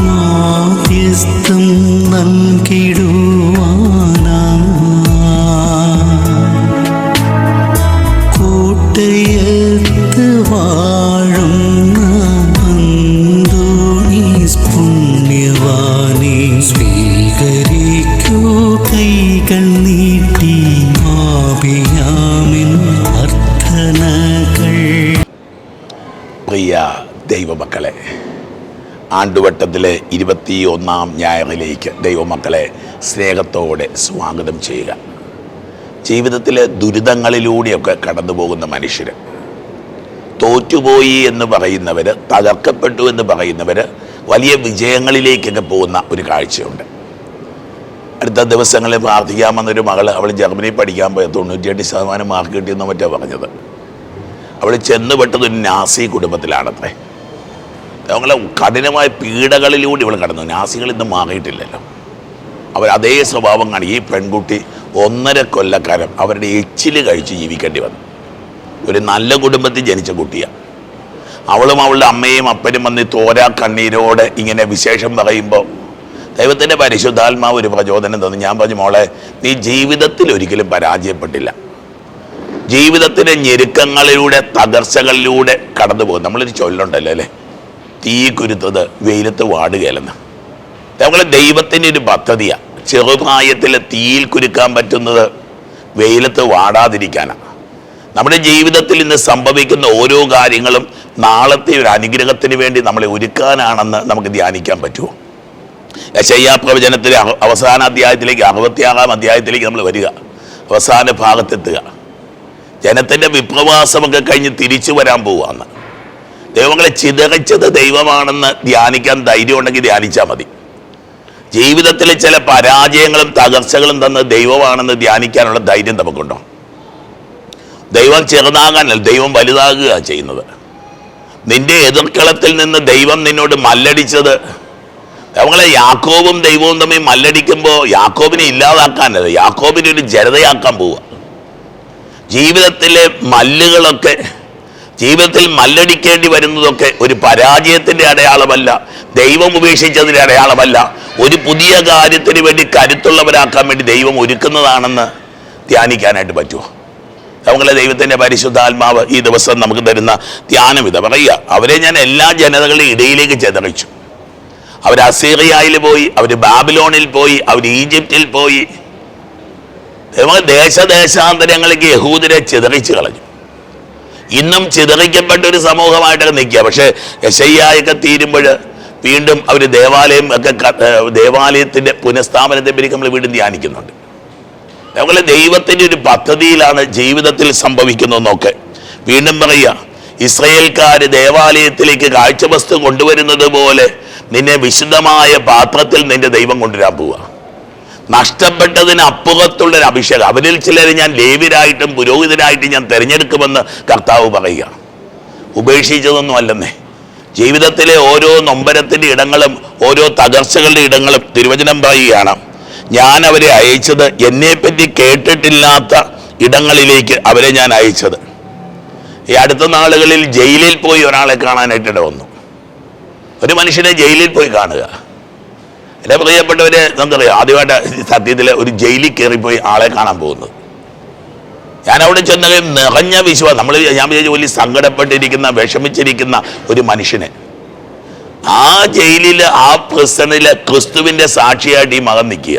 മാധ്യസ്ഥം നൽകിടുവാനാ. കോട്ടയത്ത് വാഴുന്ന അന്തോണീസ് പുണ്യവാനെ സ്വീകരിക്കൂ. കൈകൾ നീട്ടി ആപിയാമിൻ അർത്ഥനകൾ പ്രിയ ദൈവമക്കളെ ആണ്ടുവട്ടത്തിലെ ഇരുപത്തി ഒന്നാം ഞായറിലേക്ക് ദൈവമക്കളെ സ്നേഹത്തോടെ സ്വാഗതം ചെയ്യുക. ജീവിതത്തിലെ ദുരിതങ്ങളിലൂടെയൊക്കെ കടന്നു പോകുന്ന മനുഷ്യർ തോറ്റുപോയി എന്ന് പറയുന്നവർ തകർക്കപ്പെട്ടു എന്ന് പറയുന്നവർ വലിയ വിജയങ്ങളിലേക്കൊക്കെ പോകുന്ന ഒരു കാഴ്ചയുണ്ട്. അടുത്ത ദിവസങ്ങളിൽ പ്രാർത്ഥിക്കാമെന്നൊരു മകൾ അവൾ ജർമ്മനിയിൽ പഠിക്കാൻ പോയ തൊണ്ണൂറ്റിയെട്ട് ശതമാനം മാർക്ക് കിട്ടിയെന്ന് മറ്റോ പറഞ്ഞത്. അവൾ ചെന്നുപെട്ടത് ഒരു നാസി കുടുംബത്തിലാണത്രേ. അവങ്ങളെ കഠിനമായ പീഡകളിലൂടെ ഇവൾ കടന്നു. നാസികൾ ഇന്ന് മാറിയിട്ടില്ലല്ലോ. അവർ അതേ സ്വഭാവം കാണി ഈ പെൺകുട്ടി ഒന്നര കൊല്ലക്കാരം അവരുടെ എച്ചിൽ കഴിച്ച് ജീവിക്കേണ്ടി വന്നു. ഒരു നല്ല കുടുംബത്തിൽ ജനിച്ച കുട്ടിയാണ് അവളും അവളുടെ അമ്മയും അപ്പനും വന്ന് തോരാ കണ്ണീരോടെ ഇങ്ങനെ വിശേഷം പറയുമ്പോൾ ദൈവത്തിന്റെ പരിശുദ്ധാത്മാവ് ഒരു പ്രചോദനം തന്നു. ഞാൻ പറഞ്ഞു മോളെ നീ ജീവിതത്തിൽ ഒരിക്കലും പരാജയപ്പെട്ടില്ല. ജീവിതത്തിന്റെ ഞെരുക്കങ്ങളിലൂടെ തകർച്ചകളിലൂടെ കടന്നു പോകും നമ്മളൊരു ചൊല്ലുണ്ടല്ലോ അല്ലേ? തീ കുരുത്തത് വെയിലത്ത് വാടുകയല്ലെന്ന്. നമ്മളെ ദൈവത്തിന്റെ ഒരു പദ്ധതിയാണ് ചെറുപ്രായത്തിൽ തീയിൽ കുരുക്കാൻ പറ്റുന്നത് വെയിലത്ത് വാടാതിരിക്കാനാണ് നമ്മുടെ ജീവിതത്തിൽ ഇന്ന് സംഭവിക്കുന്ന ഓരോ കാര്യങ്ങളും നാളത്തെ ഒരു അനുഗ്രഹത്തിന് വേണ്ടി നമ്മളെ ഒരുക്കാനാണെന്ന് നമുക്ക് ധ്യാനിക്കാൻ പറ്റുമോ? യശയ്യാ പ്രവചനത്തിലെ അവസാന അധ്യായത്തിലേക്ക് അറുപത്തിയാറാം അധ്യായത്തിലേക്ക് നമ്മൾ വരിക. അവസാന ഭാഗത്തെത്തുക. ജനത്തിന്റെ വിപ്രവാസമൊക്കെ കഴിഞ്ഞ് തിരിച്ചു വരാൻ പോവാന്ന്. ദൈവങ്ങളെ ചിതറിച്ചത് ദൈവമാണെന്ന് ധ്യാനിക്കാൻ ധൈര്യം ഉണ്ടെങ്കിൽ ധ്യാനിച്ചാൽ മതി. ജീവിതത്തിലെ ചില പരാജയങ്ങളും തകർച്ചകളും തന്ന് ദൈവമാണെന്ന് ധ്യാനിക്കാനുള്ള ധൈര്യം നമുക്കുണ്ടോ? ദൈവം ചെറുതാകാനല്ല ദൈവം വലുതാകുക ചെയ്യുന്നത്. നിന്റെ എതിർക്കളത്തിൽ നിന്ന് ദൈവം നിന്നോട് മല്ലടിച്ചത് നമ്മളെ യാക്കോബും ദൈവവും തമ്മിൽ മല്ലടിക്കുമ്പോൾ യാക്കോബിനെ ഇല്ലാതാക്കാനല്ല യാക്കോബിനെ ഒരു ജനതയാക്കാൻ പോവുക ജീവിതത്തിലെ മല്ലുകളൊക്കെ ജീവിതത്തിൽ മല്ലടിക്കേണ്ടി വരുന്നതൊക്കെ ഒരു പരാജയത്തിന്റെ അടയാളമല്ല ദൈവം ഉപേക്ഷിച്ചതിന്റെ അടയാളമല്ല. ഒരു പുതിയ കാര്യത്തിന് വേണ്ടി കരുത്തുള്ളവരാക്കാൻ വേണ്ടി ദൈവം ഒരുക്കുന്നതാണെന്ന് ധ്യാനിക്കാനായിട്ട് പറ്റുമോ? നമ്മളെ ദൈവത്തിന്റെ പരിശുദ്ധാത്മാവ് ഈ ദിവസം നമുക്ക് തരുന്ന ധ്യാനം ഇത് പറയുക. അവരെ ഞാൻ എല്ലാ ജനതകളുടെ ഇടയിലേക്ക് ചെതറിച്ചു. അവർ അസീറിയയിൽ പോയി അവർ ബാബിലോണിൽ പോയി അവർ ഈജിപ്തിൽ പോയി. ദൈവം ദേശദേശാന്തരങ്ങളിലേക്ക് യഹൂദരെ ചിതറിച്ച് കളഞ്ഞു. ഇന്നും ചിതറിക്കപ്പെട്ട ഒരു സമൂഹമായിട്ടൊക്കെ നിൽക്കുക. പക്ഷേ യശയ്യായൊക്കെ തീരുമ്പോൾ വീണ്ടും അവർ ദേവാലയം ഒക്കെ ദേവാലയത്തിന്റെ പുനഃസ്ഥാപനത്തെ പറ്റി നമ്മൾ വീണ്ടും ധ്യാനിക്കുന്നുണ്ട്. അതുപോലെ ദൈവത്തിന്റെ ഒരു പദ്ധതിയിലാണ് ജീവിതത്തിൽ സംഭവിക്കുന്നതെന്നൊക്കെ വീണ്ടും പറയുക. ഇസ്രയേൽക്കാർ ദേവാലയത്തിലേക്ക് കാഴ്ചവസ്തു കൊണ്ടുവരുന്നത് പോലെ നിന്നെ വിശുദ്ധമായ പാത്രത്തിൽ നിന്റെ ദൈവം കൊണ്ടുവരാൻ പോവുക. നഷ്ടപ്പെട്ടതിന് അപ്പുറത്തുള്ളൊരു അഭിഷേകം. അവരിൽ ചിലരെ ഞാൻ ലേവിരായിട്ടും പുരോഹിതരായിട്ടും ഞാൻ തിരഞ്ഞെടുക്കുമെന്ന് കർത്താവ് പറയുകയാണ്. ഉപേക്ഷിച്ചതൊന്നും അല്ലെന്നേ. ജീവിതത്തിലെ ഓരോ നൊമ്പരത്തിന്റെ ഇടങ്ങളും ഓരോ തകർച്ചകളുടെ ഇടങ്ങളും തിരുവചനം പറയുകയാണ്. ഞാൻ അവരെ അയച്ചത് എന്നെപ്പറ്റി കേട്ടിട്ടില്ലാത്ത ഇടങ്ങളിലേക്ക് അവരെ ഞാൻ അയച്ചത്. ഈ അടുത്ത നാളുകളിൽ ജയിലിൽ പോയി ഒരാളെ കാണാനായിട്ട് വന്നു ഒരു മനുഷ്യനെ ജയിലിൽ പോയി കാണുക. എന്റെ പ്രിയപ്പെട്ടവര് നമുക്കറിയാം ആദ്യമായിട്ട് സത്യത്തിൽ ഒരു ജയിലിൽ കയറിപ്പോയി ആളെ കാണാൻ പോകുന്നത്. ഞാൻ അവിടെ ചെന്ന നിറഞ്ഞ വിശ്വാസം നമ്മൾ ഞാൻ വിചാരിച്ചു വലിയ സങ്കടപ്പെട്ടിരിക്കുന്ന വിഷമിച്ചിരിക്കുന്ന ഒരു മനുഷ്യനെ. ആ ജയിലിൽ ആ പ്രസനിൽ ക്രിസ്തുവിന്റെ സാക്ഷിയായിട്ട് ഈ മകൻ നിൽക്കുക.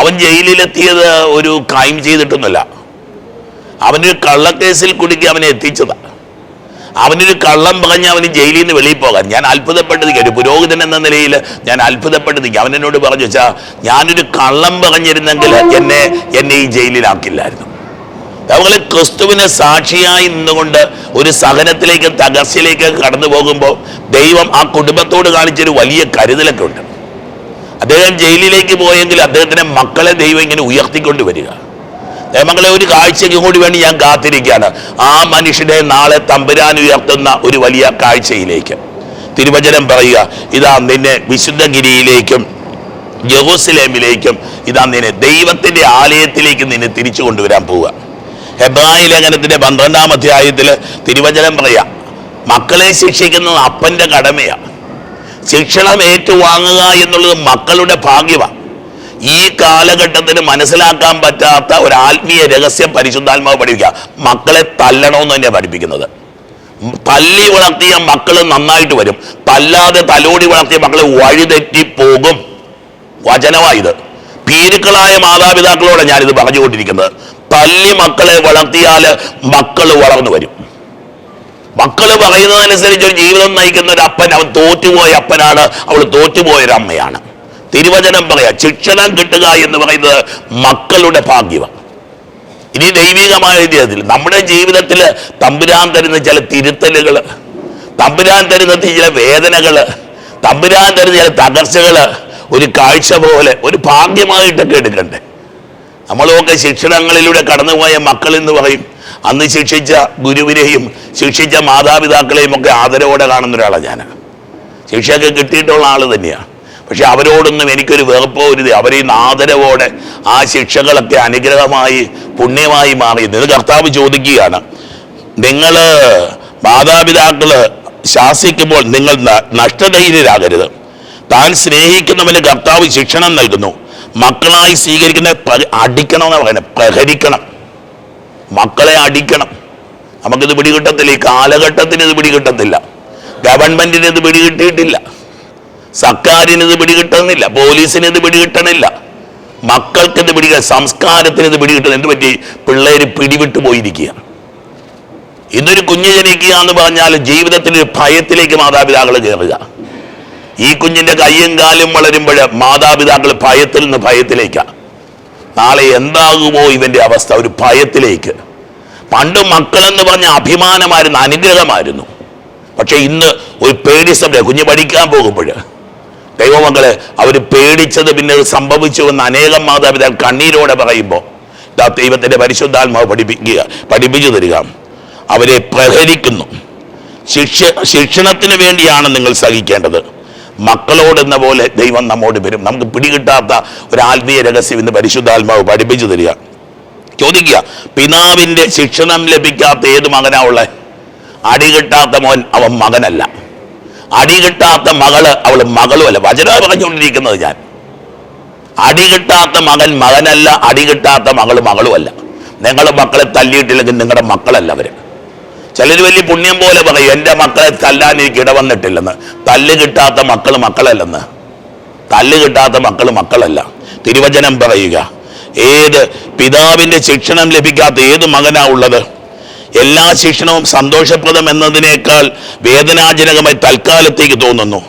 അവൻ ജയിലിലെത്തിയത് ഒരു ക്രൈം ചെയ്തിട്ടൊന്നുമല്ല. അവനൊരു കള്ളക്കേസിൽ കുടുക്കി അവനെ എത്തിച്ചതാണ് അവനൊരു കള്ളം പറഞ്ഞ് അവന് ജയിലിൽ നിന്ന് വെളിയിൽ പോകാൻ. ഞാൻ അത്ഭുതപ്പെട്ടത് ഒരു പുരോഹിതൻ എന്ന നിലയിൽ ഞാൻ അത്ഭുതപ്പെട്ടത് അവൻ എന്നോട് പറഞ്ഞു വെച്ചാൽ ഞാനൊരു കള്ളം പറഞ്ഞിരുന്നെങ്കിൽ എന്നെ എന്നെ ഈ ജയിലിലാക്കില്ലായിരുന്നു. അതുപോലെ ക്രിസ്തുവിനെ സാക്ഷിയായി നിന്നുകൊണ്ട് ഒരു സഹനത്തിലേക്ക് തകർച്ചയിലേക്ക് കടന്നു പോകുമ്പോൾ ദൈവം ആ കുടുംബത്തോട് കാണിച്ചൊരു വലിയ കരുതലൊക്കെ ഉണ്ട്. അദ്ദേഹം ജയിലിലേക്ക് പോയെങ്കിൽ അദ്ദേഹത്തിന്റെ മക്കളെ ദൈവം ഇങ്ങനെ ഉയർത്തിക്കൊണ്ട് വരിക. മക്കളെ ഒരു കാഴ്ചയ്ക്ക് കൂടി വേണ്ടി ഞാൻ കാത്തിരിക്കുകയാണ്. ആ മനുഷ്യനെ നാളെ തമ്പുരാൻ ഉയർത്തുന്ന ഒരു വലിയ കാഴ്ചയിലേക്ക്. തിരുവചനം പറയുക ഇതാ നിന്നെ വിശുദ്ധഗിരിയിലേക്കും ജെറൂസലേമിലേക്കും ഇതാ നിന്നെ ദൈവത്തിന്റെ ആലയത്തിലേക്ക് നിന്നെ തിരിച്ചു കൊണ്ടുവരാൻ പോവുക. ഹെബ്രായി ലേഖനത്തിന്റെ പന്ത്രണ്ടാം അധ്യായത്തിൽ തിരുവചനം പറയാം മക്കളെ ശിക്ഷിക്കുന്നത് അപ്പന്റെ കടമയാണ് ശിക്ഷണം ഏറ്റുവാങ്ങുക എന്നുള്ളത് മക്കളുടെ ഭാഗ്യമാണ് ഈ കാലഘട്ടത്തിന് മനസ്സിലാക്കാൻ പറ്റാത്ത ഒരു ആത്മീയ രഹസ്യം പരിശുദ്ധാത്മാവ് പഠിപ്പിക്കുക. മക്കളെ തല്ലണമെന്ന് തന്നെ പഠിപ്പിക്കുന്നത്. തല്ലി വളർത്തിയ മക്കൾ നന്നായിട്ട് വരും. തല്ലാതെ തലോടി വളർത്തിയ മക്കൾ വഴിതെറ്റി പോകും. വചനമായത് പീരുക്കളായ മാതാപിതാക്കളോട് ഞാനിത് പറഞ്ഞുകൊണ്ടിരിക്കുന്നത്. തല്ലി മക്കളെ വളർത്തിയാൽ മക്കൾ വളർന്നു വരും. മക്കൾ പറയുന്നതനുസരിച്ച് ഒരു ജീവിതം നയിക്കുന്ന ഒരു അപ്പൻ അവൻ തോറ്റുപോയ അപ്പനാണ് അവൾ തോറ്റുപോയൊരമ്മയാണ്. അമ്മയാണ് തിരുവചനം പറയാ ശിക്ഷണം കിട്ടുക എന്ന് പറയുന്നത് മക്കളുടെ ഭാഗ്യമാണ് ഇനി ദൈവികമായ രീതിയിൽ നമ്മുടെ ജീവിതത്തിൽ തമ്പുരാൻ തരുന്ന ചില തിരുത്തലുകൾ തമ്പുരാൻ തരുന്ന ചില വേദനകൾ തമ്പുരാൻ തരുന്ന ചില തകർച്ചകൾ ഒരു കാഴ്ച പോലെ ഒരു ഭാഗ്യമായിട്ടൊക്കെ എടുക്കണ്ടേ? നമ്മളൊക്കെ ശിക്ഷണങ്ങളിലൂടെ കടന്നുപോയ മക്കൾ എന്ന് പറയും. അന്ന് ശിക്ഷിച്ച ഗുരുവിനെയും ശിക്ഷിച്ച മാതാപിതാക്കളെയും ഒക്കെ ആദരവോടെ കാണുന്ന ഒരാളാണ് ഞാൻ ശിക്ഷയൊക്കെ കിട്ടിയിട്ടുള്ള ആൾ തന്നെയാണ് പക്ഷെ അവരോടൊന്നും എനിക്കൊരു വെറുപ്പോ ഒരു അവരെ ആദരവോടെ ആ ശിക്ഷകളൊക്കെ അനുഗ്രഹമായി പുണ്യമായി മാറിയത് ഇത് കർത്താവ് ചോദിക്കുകയാണ്. നിങ്ങൾ മാതാപിതാക്കൾ ശാസിക്കുമ്പോൾ നിങ്ങൾ നഷ്ടധൈര്യരാകരുത്. താൻ സ്നേഹിക്കുന്നവന് കർത്താവ് ശിക്ഷണം നൽകുന്നു. മക്കളായി സ്വീകരിക്കുന്ന അടിക്കണം എന്ന് പറയുന്നത്. പ്രഹരിക്കണം. മക്കളെ അടിക്കണം. നമുക്കിത് പിടികിട്ടത്തില്ല. ഈ കാലഘട്ടത്തിന് ഇത് പിടികിട്ടത്തില്ല. ഗവൺമെന്റിന് ഇത് പിടികിട്ടിയിട്ടില്ല. സർക്കാരിന് ഇത് പിടികിട്ടുന്നില്ല പോലീസിന് ഇത് പിടികിട്ടണില്ല മക്കൾക്ക് ഇത് പിടിക സംസ്കാരത്തിന് ഇത് പിടികിട്ടുന്നത് എന്ത് പറ്റി പിള്ളേര് പിടിവിട്ട് പോയിരിക്കുക ഇന്നൊരു കുഞ്ഞ് ജനിക്കുക എന്ന് പറഞ്ഞാൽ ജീവിതത്തിനൊരു ഭയത്തിലേക്ക് മാതാപിതാക്കൾ കയറുക. ഈ കുഞ്ഞിന്റെ കയ്യും കാലും വളരുമ്പോൾ മാതാപിതാക്കൾ ഭയത്തിൽ നിന്ന് ഭയത്തിലേക്കാണ് നാളെ എന്താകുമോ ഇവന്റെ അവസ്ഥ? ഒരു ഭയത്തിലേക്ക്. പണ്ട് മക്കളെന്ന് പറഞ്ഞ അഭിമാനമായിരുന്നു അനുഗ്രഹമായിരുന്നു. പക്ഷേ ഇന്ന് ഒരു പേടി സമയം കുഞ്ഞ് പഠിക്കാൻ പോകുമ്പോൾ ദൈവമക്കളെ അവർ പേടിച്ചത് പിന്നെ അത് സംഭവിച്ചു എന്ന് അനേകം മാതാപിതാക്കൾ കണ്ണീരോടെ പറയുമ്പോൾ ഇതാ ദൈവത്തിന്റെ പരിശുദ്ധാത്മാവ് പഠിപ്പിക്കുക പഠിപ്പിച്ചു തരിക. അവരെ പ്രഹരിക്കുന്നു. ശിക്ഷ ശിക്ഷണത്തിന് വേണ്ടിയാണ് നിങ്ങൾ സഹിക്കേണ്ടത്. മക്കളോടെന്ന പോലെ ദൈവം നമ്മോട് വരും. നമുക്ക് പിടികിട്ടാത്ത ഒരു ആത്മീയ രഹസ്യം ഇന്ന് പരിശുദ്ധാത്മാവ് പഠിപ്പിച്ചു തരിക. ചോദിക്കുക പിതാവിന്റെ ശിക്ഷണം ലഭിക്കാത്ത ഏത് മകനാ ഉള്ളത് അടികിട്ടാത്ത മോൻ അവൻ മകനല്ല. അടി കിട്ടാത്ത മകൾ മകളും അല്ല വചന പറഞ്ഞുകൊണ്ടിരിക്കുന്നത് ഞാൻ. അടി കിട്ടാത്ത മകൻ മകനല്ല അടി കിട്ടാത്ത മകൾ മകളുമല്ല. നിങ്ങൾ മക്കളെ തല്ലിയിട്ടില്ലെങ്കിൽ നിങ്ങളുടെ മക്കളല്ല അവർ. ചിലർ വലിയ പുണ്യം പോലെ പറയും എന്റെ മക്കളെ തല്ലാൻ എനിക്ക് ഇടവന്നിട്ടില്ലെന്ന്. തല്ല് കിട്ടാത്ത മക്കൾ മക്കളല്ലെന്ന്. തല്ല് കിട്ടാത്ത മക്കൾ മക്കളല്ല. തിരുവചനം പറയുക. ഏത് പിതാവിന്റെ ശിക്ഷണം ലഭിക്കാത്ത ഏത് മകനാ ഉള്ളത്? എല്ലാ ശിക്ഷണവും സന്തോഷപ്രദം എന്നതിനേക്കാൾ വേദനാജനകമായി തൽക്കാലത്തേക്ക് തോന്നുന്നു.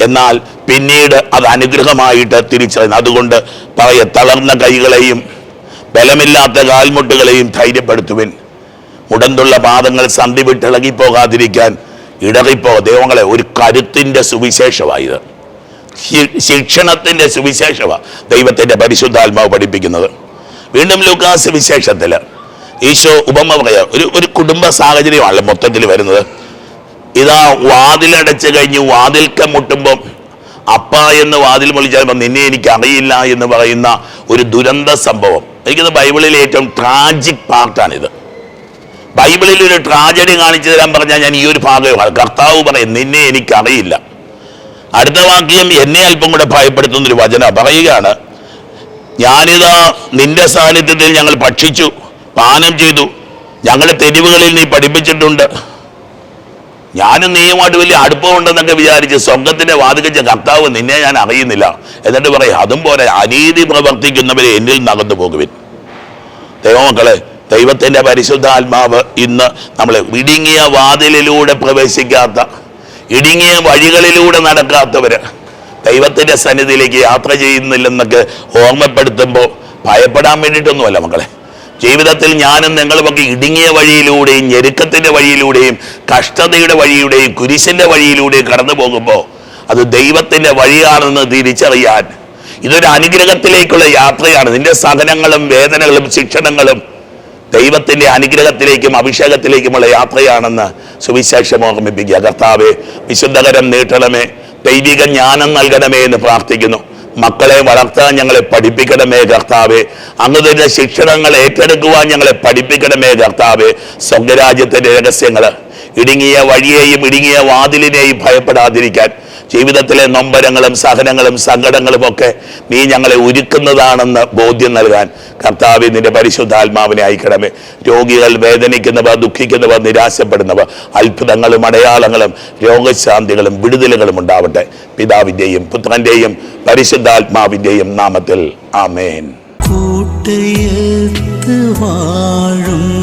എന്നാൽ പിന്നീട് അത് അനുഗ്രഹമായിട്ട് തിരിച്ചറിയുന്നു. അതുകൊണ്ട് പറയ തളർന്ന കൈകളെയും ബലമില്ലാത്ത കാൽമുട്ടുകളെയും ധൈര്യപ്പെടുത്തുവിൻ. മുടന്തുള്ള പാദങ്ങൾ സന്ധി വിട്ടിളകിപ്പോകാതിരിക്കാൻ ഇടകിപ്പോ ദൈവങ്ങളെ ഒരു കരുത്തിന്റെ സുവിശേഷമായത് ശിക്ഷണത്തിന്റെ സുവിശേഷമാണ് ദൈവത്തിന്റെ പരിശുദ്ധാത്മാവ് പഠിപ്പിക്കുന്നത്. വീണ്ടും ലൂക്കാസ് വിശേഷത്തിൽ. ഈശോ ഉപമ പറയാ ഒരു ഒരു കുടുംബ സാഹചര്യമാണല്ലോ മൊത്തത്തിൽ വരുന്നത്. ഇതാ വാതിലടച്ച് കഴിഞ്ഞ് വാതിൽക്ക മുട്ടുമ്പം അപ്പ എന്ന് വാതിൽ വിളിച്ചാൽ നിന്നെ എനിക്ക് അറിയില്ല എന്ന് പറയുന്ന ഒരു ദുരന്ത സംഭവം. എനിക്കത് ബൈബിളിലെ ഏറ്റവും ട്രാജിക് പാർട്ടാണിത് ബൈബിളിൽ ഒരു ട്രാജഡി കാണിച്ചു തരാൻ പറഞ്ഞാൽ ഞാൻ ഈ ഒരു ഭാഗമാണ് കർത്താവ് പറയും നിന്നെ എനിക്ക് അറിയില്ല അടുത്ത വാക്യം എന്നെ അല്പം കൂടെ ഭയപ്പെടുത്തുന്ന ഒരു വചന പറയുകയാണ്. ഞാനിതാ നിന്റെ സാന്നിധ്യത്തിൽ ഞങ്ങൾ ഭക്ഷിച്ചു. പാനം ചെയ്തു. ഞങ്ങളുടെ തെരുവുകളിൽ നീ പഠിപ്പിച്ചിട്ടുണ്ട്. ഞാനും നീയുമായിട്ട് വലിയ അടുപ്പമുണ്ടെന്നൊക്കെ വിചാരിച്ച് സ്വർഗത്തിന്റെ വാതികച്ച കർത്താവ് നിന്നെ ഞാൻ അറിയുന്നില്ല. എന്നിട്ട് പറയും അതും പോലെ അനീതി പ്രവർത്തിക്കുന്നവരെ എന്നിൽ നകന്നു പോകുവിൻ. ദൈവമക്കളെ ദൈവത്തിന്റെ പരിശുദ്ധാത്മാവ് ഇന്ന് നമ്മളെ ഇടുങ്ങിയ വാതിലിലൂടെ പ്രവേശിക്കാത്ത ഇടുങ്ങിയ വഴികളിലൂടെ നടക്കാത്തവര് ദൈവത്തിന്റെ സന്നിധിയിലേക്ക് യാത്ര ചെയ്യുന്നില്ലെന്നൊക്കെ ഓർമ്മപ്പെടുത്തുമ്പോൾ ഭയപ്പെടാൻ വേണ്ടിയിട്ടൊന്നുമല്ല മക്കളെ. ജീവിതത്തിൽ ഞാനും നിങ്ങളുമൊക്കെ ഇടുങ്ങിയ വഴിയിലൂടെയും ഞെരുക്കത്തിന്റെ വഴിയിലൂടെയും കഷ്ടതയുടെ വഴിയിലൂടെയും കുരിശിന്റെ വഴിയിലൂടെയും കടന്നു പോകുമ്പോൾ അത് ദൈവത്തിന്റെ വഴിയാണെന്ന് തിരിച്ചറിയാൻ. ഇതൊരു അനുഗ്രഹത്തിലേക്കുള്ള യാത്രയാണ്. നിന്റെ സഹനങ്ങളും വേദനകളും ശിക്ഷണങ്ങളും ദൈവത്തിന്റെ അനുഗ്രഹത്തിലേക്കും അഭിഷേകത്തിലേക്കുമുള്ള യാത്രയാണെന്ന് സുവിശേഷം ഓർമ്മിപ്പിക്കുക. കർത്താവെ വിശുദ്ധകരം നീട്ടണമേ ദൈവിക ജ്ഞാനം നൽകണമേ എന്ന് പ്രാർത്ഥിക്കുന്നു. മക്കളെ വളർത്താൻ ഞങ്ങളെ പഠിപ്പിക്കണമേ കർത്താവെ. അങ്ങ് തന്നെ ശിക്ഷണങ്ങൾ ഏറ്റെടുക്കുവാൻ ഞങ്ങളെ പഠിപ്പിക്കണമേ കർത്താവെ. സ്വർഗരാജ്യത്തിന്റെ രഹസ്യങ്ങൾ ഇടുങ്ങിയ വഴിയെയും ഇടുങ്ങിയ വാതിലിനെയും ഭയപ്പെടാതിരിക്കാൻ ജീവിതത്തിലെ നൊമ്പരങ്ങളും സഹനങ്ങളും സങ്കടങ്ങളും ഒക്കെ നീ ഞങ്ങളെ ഒരുക്കുന്നതാണെന്ന് ബോധ്യം നൽകാൻ കർത്താവ് നിന്റെ പരിശുദ്ധാത്മാവിനെ അയക്കണമേ. രോഗികൾ വേദനിക്കുന്നവ ദുഃഖിക്കുന്നവ നിരാശപ്പെടുന്നവ അത്ഭുതങ്ങളും അടയാളങ്ങളും രോഗശാന്തികളും വിടുതലുകളും ഉണ്ടാവട്ടെ. പിതാവിന്റെയും പുത്രന്റെയും പരിശുദ്ധാത്മാവിന്റെയും നാമത്തിൽ. ആമേൻ. കൂട്ടയത്ത് വാഴുന്ന